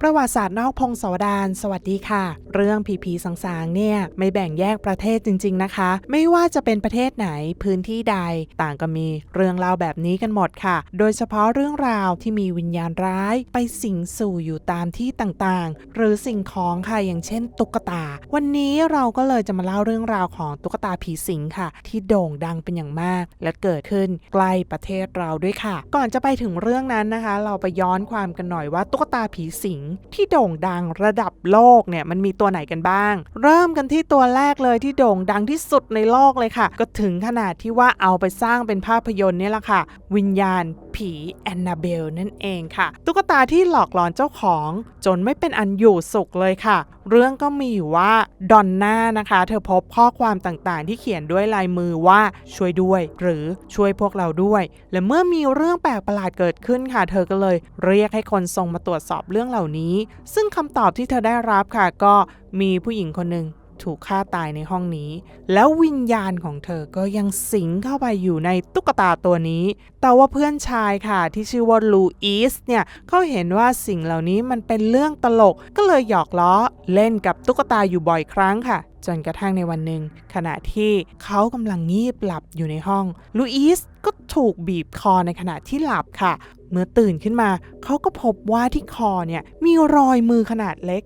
ประวัติศาสตร์นอกพงศาวดารสวัสดีค่ะ เรื่องผีผีสางๆเนี่ยไม่แบ่งแยกประเทศจริง ๆนะคะ ไม่ว่าจะเป็นประเทศไหนพื้นที่ใด ต่างก็มีเรื่องเล่าแบบนี้กันหมดค่ะ โดยเฉพาะเรื่องราวที่มีวิญญาณร้ายไปสิงสู่อยู่ตามที่ต่างๆ หรือสิ่งของค่ะอย่างเช่น ตุ๊กตา วันนี้เราก็เลยจะมาเล่าเรื่องราวของตุ๊กตาผีสิงค่ะ ที่โด่งดังเป็นอย่างมาก และเกิดขึ้นใกล้ประเทศเราด้วยค่ะ ก่อนจะไปถึงเรื่องนั้นนะคะ เราไปย้อนความกันหน่อยว่าตุ๊กตาผีสิงที่โด่งดังระดับโลกเนี่ยมันมีตัวไหนกันบ้าง เริ่มกันที่ตัวแรกเลยที่โด่งดังที่สุดในโลกเลยค่ะ ก็ถึงขนาดที่ว่าเอาไปสร้างเป็นภาพยนตร์นี่แหละค่ะ วิญญาณผีแอนนาเบลนั่นเองค่ะ ตุ๊กตาที่หลอกหลอนเจ้าของ จนไม่เป็นอันอยู่สุขเลยค่ะ เรื่องก็มีอยู่ว่าดอนน่านะคะ เธอพบข้อความต่างๆ ที่เขียนด้วยลายมือว่าช่วยด้วย หรือช่วยพวกเราด้วย และเมื่อมีเรื่องแปลกประหลาดเกิดขึ้นค่ะ เธอก็เลย เรียกให้คนส่งมาตรวจสอบเรื่องเหล่านี้ ซึ่งคำตอบที่เธอได้รับค่ะก็มีผู้หญิงคนหนึ่งถูกฆ่าตายในห้องนี้ แล้ววิญญาณของเธอก็ยังสิงเข้าไปอยู่ในตุ๊กตาตัวนี้ แต่ว่าเพื่อนชายค่ะที่ชื่อว่าลูอิสเนี่ยเขาเห็นว่าสิ่งเหล่านี้มันเป็นเรื่องตลก ก็เลยหยอกล้อเล่นกับตุ๊กตาอยู่บ่อยครั้งค่ะ จนกระทั่งในวันหนึ่งขณะที่เขากำลังงีบหลับอยู่ในห้องลูอิส ก็ถูกบีบคอในขณะที่หลับค่ะ เมื่อตื่นขึ้นมา เขาก็พบว่าที่คอเนี่ยมีรอยมือขนาดเล็ก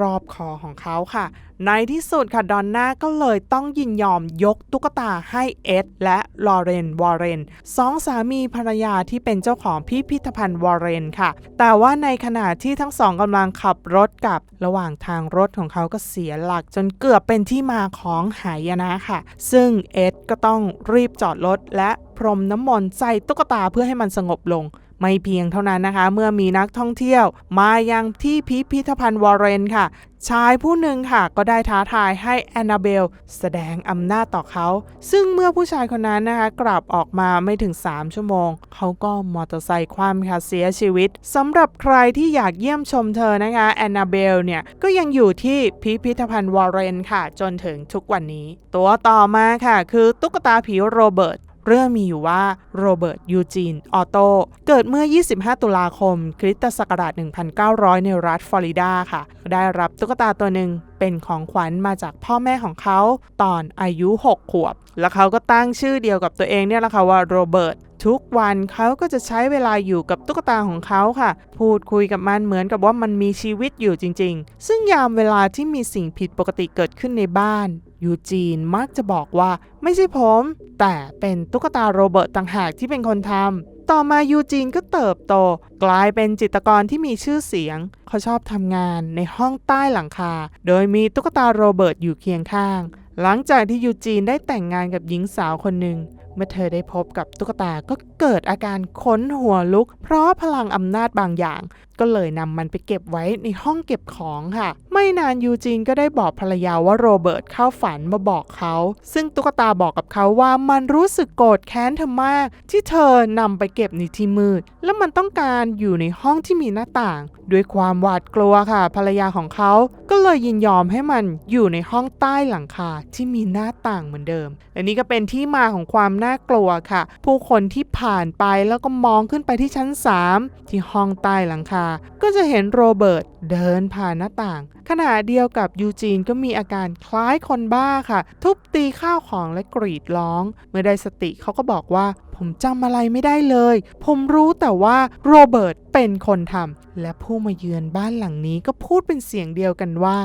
รอบๆคอของเขาค่ะ ในที่สุดค่ะดอนน่าก็เลยต้องยินยอมยกตุ๊กตาให้เอ็ดและลอเรนวอร์เรนสองสามีภรรยาที่เป็นเจ้าของพิพิธภัณฑ์วอร์เรนค่ะ แต่ว่าในขณะที่ทั้งสองกำลังขับรถกลับระหว่างทางรถของเขาก็เสียหลัก จนเกือบเป็นที่มาของหายนะค่ะ ซึ่งเอ็ดก็ต้องรีบจอดรถและพรมน้ำมนต์ใส่ตุ๊กตาเพื่อให้มันสงบลง ไม่เพียงเท่านั้นนะคะ เมื่อมีนักท่องเที่ยว มายังที่พิพิธภัณฑ์วอร์เรนค่ะ ชายผู้หนึ่งค่ะ ก็ได้ท้าทายให้แอนนาเบล แสดงอำนาจต่อเขา ซึ่งเมื่อผู้ชายคนนั้นนะคะกลับออกมาไม่ถึง 3 ชั่วโมง เขาก็มอเตอร์ไซค์คว่ำค่ะเสียชีวิตสำหรับใครที่อยากเยี่ยมชมเธอนะคะแอนนาเบลเนี่ยก็ยังอยู่ที่พิพิธภัณฑ์วอร์เรนค่ะ จนถึงทุกวันนี้ ตัวต่อมาค่ะ คือตุ๊กตาผีโรเบิร์ต เรื่องมีอยู่ว่าโรเบิร์ตยูจีนออโตเกิดเมื่อ 25 ตุลาคม คริสตศักราช 1900 ในรัฐฟลอริดาค่ะ ได้รับตุ๊กตาตัวหนึ่งเป็นของขวัญมาจากพ่อแม่ของเขาตอนอายุ 6 ขวบ แล้วเขาก็ตั้งชื่อเดียวกับตัวเองเนี่ยแหละค่ะว่าโรเบิร์ตทุกวันเขาก็จะใช้เวลาอยู่กับตุ๊กตาของเขาค่ะ พูดคุยกับมันเหมือนกับว่ามันมีชีวิตอยู่จริง ๆ ซึ่งยามเวลาที่มีสิ่งผิดปกติเกิดขึ้นในบ้าน ยูจีนมักจะบอกว่าไม่ใช่ผม แต่เป็นตุ๊กตาโรเบิร์ตต่างหากที่เป็นคนทำต่อมายูจีนก็เติบโต กลายเป็นจิตรกรที่มีชื่อเสียง เขาชอบทำงานในห้องใต้หลังคา โดยมีตุ๊กตาโรเบิร์ตอยู่เคียงข้าง หลังจากที่ยูจีนได้แต่งงานกับหญิงสาวคนหนึ่งเมื่อเธอได้พบกับตุ๊กตาก็เกิดอาการขนหัวลุก เพราะพลังอำนาจบางอย่าง ก็เลยนำมันไปเก็บไว้ในห้องเก็บของค่ะ ไม่นานยูจีนก็ได้บอกภรรยาว่าโรเบิร์ตเข้าฝันมาบอกเขา ซึ่งตุ๊กตาบอกกับเขาว่ามันรู้สึกโกรธแค้นเธอมาก ที่เธอนำไปเก็บในที่มืด และมันต้องการอยู่ในห้องที่มีหน้าต่าง ด้วยความหวาดกลัวค่ะ ภรรยาของเขาก็เลยยินยอมให้มันอยู่ในห้องใต้หลังคาที่มีหน้าต่างเหมือนเดิม และนี่ก็เป็นที่มาของความน่ากลัวค่ะ ผู้คนที่ผ่านไปแล้วก็มองขึ้นไปที่ชั้น 3 ที่ห้องใต้หลังคาก็จะเห็นโรเบิร์ตเดินผ่านหน้าต่าง ขณะเดียวกับยูจีนก็มีอาการคล้ายคนบ้าค่ะ ทุบตีข้าวของและกรีดร้อง เมื่อได้สติเขาก็บอกว่า ผมจำอะไรไม่ได้เลย ผมรู้แต่ว่าโรเบิร์ตเป็นคนทำและผู้มาเยือนบ้านหลังนี้ก็พูดเป็นเสียงเดียวกันว่า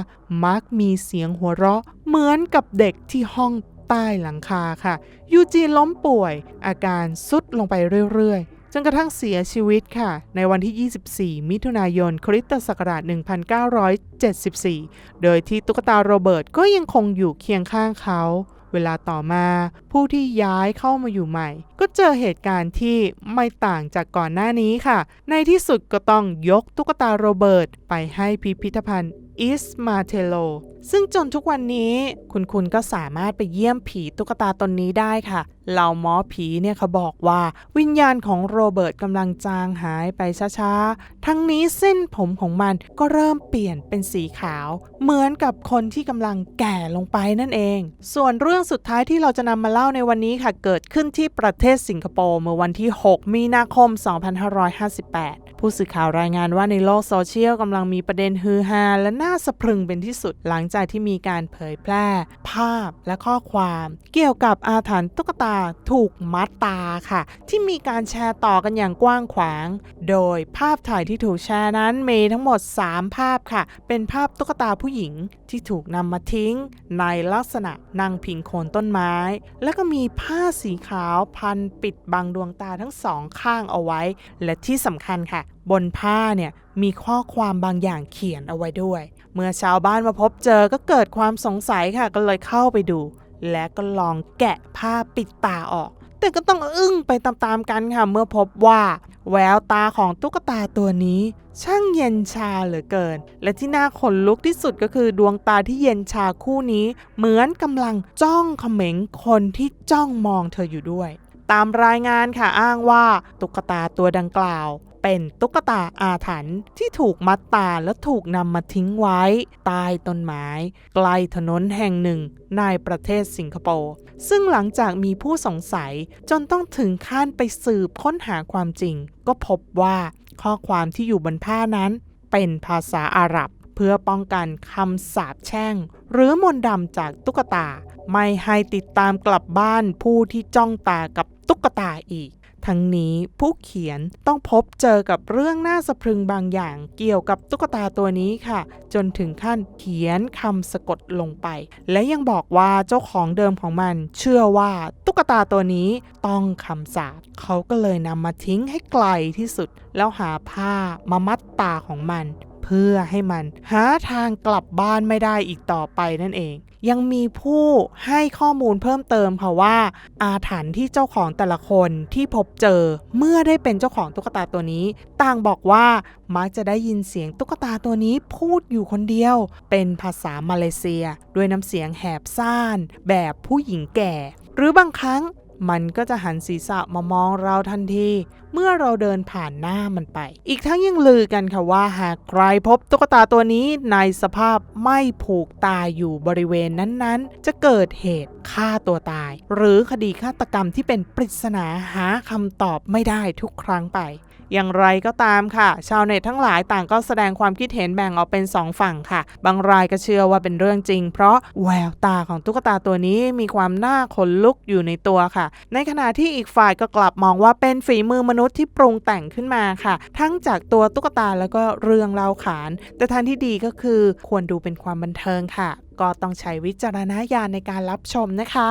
มักมีเสียงหัวเราะ เหมือนกับเด็กที่ห้องใต้หลังคาค่ะ ยูจีนล้มป่วย อาการสุดลงไปเรื่อย จนกระทั่งเสียชีวิตค่ะ ในวันที่ 24 มิถุนายน คริสตศักราช 1974 โดยที่ตุ๊กตาโรเบิร์ตก็ยังคงอยู่เคียงข้างเขา เวลาต่อมา ผู้ที่ย้ายเข้ามาอยู่ใหม่ ก็เจอเหตุการณ์ที่ไม่ต่างจากก่อนหน้านี้ค่ะ ในที่สุดก็ต้องยกตุ๊กตาโรเบิร์ตไปให้พิพิธภัณฑ์ อิสมาเทโล ซึ่งจนทุกวันนี้คุณคุณก็สามารถไปเยี่ยมผีตุ๊กตาตนนี้ได้ค่ะ เหล่าหมอผีเนี่ยเขาบอกว่าวิญญาณของโรเบิร์ตกำลังจางหายไปช้าๆ ทั้งนี้เส้นผมของมันก็เริ่มเปลี่ยนเป็นสีขาว เหมือนกับคนที่กำลังแก่ลงไปนั่นเอง ส่วนเรื่องสุดท้ายที่เราจะนำมาเล่าในวันนี้ค่ะเกิดขึ้นที่ประเทศสิงคโปร์เมื่อวันที่ 6 มีนาคม 2558 ผู้สื่อข่าวรายงานว่าในโลกโซเชียลกำลังมีประเด็นฮือฮาและน่าาสะพรึงเป็นที่สุดหลังจากที่มีการเผยแพร่ ภาพและข้อความ เกี่ยวกับอาถรรพ์ตุ๊กตาถูกมัดตาค่ะ ที่มีการแชร์ต่อกันอย่างกว้างขวาง โดยภาพถ่ายที่ถูกแชร์นั้นมีทั้งหมด 3 ภาพค่ะ เป็นภาพตุ๊กตาผู้หญิงที่ถูกนำมาทิ้ง ในลักษณะนั่งพิงโคนต้นไม้ แล้วก็มีผ้าสีขาวพันปิดบังดวงตาทั้งสองข้างเอาไว้ และที่สำคัญค่ะ บนผ้าเนี่ยมีข้อความบางอย่างเขียนเอาไว้ด้วย เมื่อชาวบ้านมาพบเจอก็เกิดความสงสัยค่ะก็เลยเข้าไปดู และก็ลองแกะผ้าปิดตาออก แต่ก็ต้องอึ้งไปตามๆกันค่ะ เมื่อพบว่าแววตาของตุ๊กตาตัวนี้ ช่างเย็นชาเหลือเกิน และที่น่าขนลุกที่สุดก็คือดวงตาที่เย็นชาคู่นี้ เหมือนกำลังจ้องเขม็งคนที่จ้องมองเธออยู่ด้วย ตามรายงานค่ะอ้างว่าตุ๊กตาตัวดังกล่าว เป็นตุ๊กตาอาถรรพ์ที่ถูกมัดตาและถูกนำมาทิ้งไว้ใต้ต้นไม้ใกล้ถนนแห่งหนึ่งในประเทศสิงคโปร์ ซึ่งหลังจากมีผู้สงสัยจนต้องถึงขั้นไปสืบค้นหาความจริง ก็พบว่าข้อความที่อยู่บนผ้านั้นเป็นภาษาอาหรับเพื่อป้องกันคำสาปแช่ง หรือมนต์ดำจากตุ๊กตา ไม่ให้ติดตามกลับบ้านผู้ที่จ้องตากับตุ๊กตาอีก ทั้งนี้ผู้เขียนต้องพบเจอกับเรื่องน่าสะพรึงบางอย่างเกี่ยวกับตุ๊กตาตัวนี้ค่ะ จนถึงขั้นเขียนคำสะกดลงไป และยังบอกว่าเจ้าของเดิมของมัน เชื่อว่าตุ๊กตาตัวนี้ต้องคำสาปเขาก็เลยนำมาทิ้งให้ไกลที่สุด แล้วหาผ้ามามัดตาของมัน เพื่อให้มันหาทางกลับบ้านไม่ได้อีกต่อไปนั่นเอง ยังมีผู้ให้ข้อมูลเพิ่มเติมค่ะว่า อาถรรพ์ที่เจ้าของแต่ละคนที่พบเจอเมื่อได้เป็นเจ้าของตุ๊กตาตัวนี้ ต่างบอกว่ามักจะได้ยินเสียงตุ๊กตาตัวนี้พูดอยู่คนเดียว เป็นภาษามาเลเซีย ด้วยน้ำเสียงแหบซ่าน แบบผู้หญิงแก่ หรือบางครั้ง มันก็จะหันศีรษะมามองเราทันที เมื่อเราเดินผ่านหน้ามันไป อีกทั้งยังลือกันค่ะว่าหากใครพบตุ๊กตาตัวนี้ในสภาพไม่ผูกตายอยู่บริเวณนั้นๆ จะเกิดเหตุฆ่าตัวตาย หรือคดีฆาตกรรมที่เป็นปริศนาหาคำตอบไม่ได้ทุกครั้งไป อย่างไรก็ตามค่ะ ชาวเน็ตทั้งหลายต่างก็แสดงความคิดเห็นแบ่งออกเป็น 2 ฝั่งค่ะ บางรายก็เชื่อว่าเป็นเรื่องจริง เพราะแววตาของตุ๊กตาตัวนี้มีความน่าขนลุกอยู่ในตัวค่ะ ในขณะที่อีกฝ่ายก็กลับมองว่าเป็นฝีมือมนุษย์ที่ปรุงแต่งขึ้นมาค่ะ ทั้งจากตัวตุ๊กตาแล้วก็เรื่องเล่าขาน แต่ทางที่ดีก็คือควรดูเป็นความบันเทิงค่ะ ก็ต้องใช้วิจารณญาณในการรับชมนะคะ